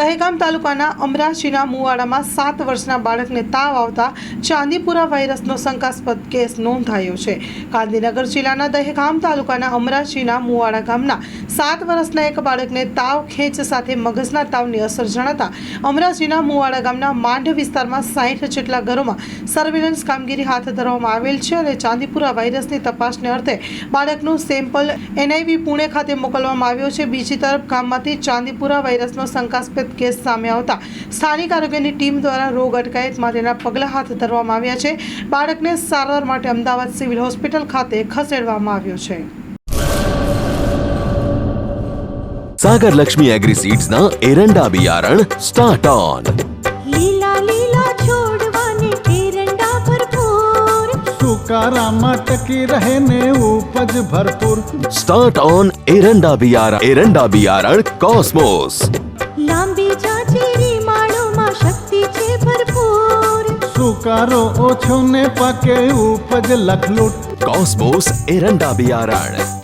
દહેગામ તાલુકાના અમરાશીના મુવાડામાં સાત વર્ષના બાળકને તાવ આવતા ચાંદીપુરા વાયરસનો શંકાસ્પદ કેસ નોંધાયો છે. ગાંધીનગર જિલ્લાના દહેગામ તાલુકાના અમરાશીના મુવાડા ગામના સાત વર્ષના એક બાળકને તાવ, ખેંચ સાથે મગજના તાવની અસર જણાતા અમરાજીના મુવાડા ગામના માંડ વિસ્તારમાં સાહીઠ જેટલા ઘરોમાં સર્વેલન્સ કામગીરી હાથ ધરવામાં આવેલ છે અને ચાંદીપુરા વાયરસની તપાસને અર્થે બાળકનું સેમ્પલ એનઆઈવી પુણે ખાતે મોકલવામાં આવ્યો છે. બીજી તરફ ગામમાંથી ચાંદીપુરા વાયરસનો શંકાસ્પદ ગંભીર કેસ સામે આવતા. સ્થાનિક આરોગ્યની ટીમ દ્વારા રોગ અટકાયત માટેના પગલાં હાથ ધરવામાં આવ્યા છે. બાળકને સારવાર માટે અમદાવાદ સિવિલ હોસ્પિટલ ખાતે ખસેડવામાં આવ્યો છે. સાગર લક્ષ્મી એગ્રી સીડ્સના એરંડા બિયારણ સ્ટાર્ટ ઓન લીલા લીલા છોડવાને એરંડા ભરપૂર. સુકારામાં ટકી રહે ને ઉપજ ભરપૂર. સ્ટાર્ટ ઓન એરંડા બિયારણ એરંડા બિયારણ કોસ્મોસ. લાંબી ચાચીની માળોમાં શક્તિ છે ભરપૂર. સુકારો ઓછો ને પાકે ઉપજ લખલૂટ. કોસ્મોસ એરંડા બિયારણ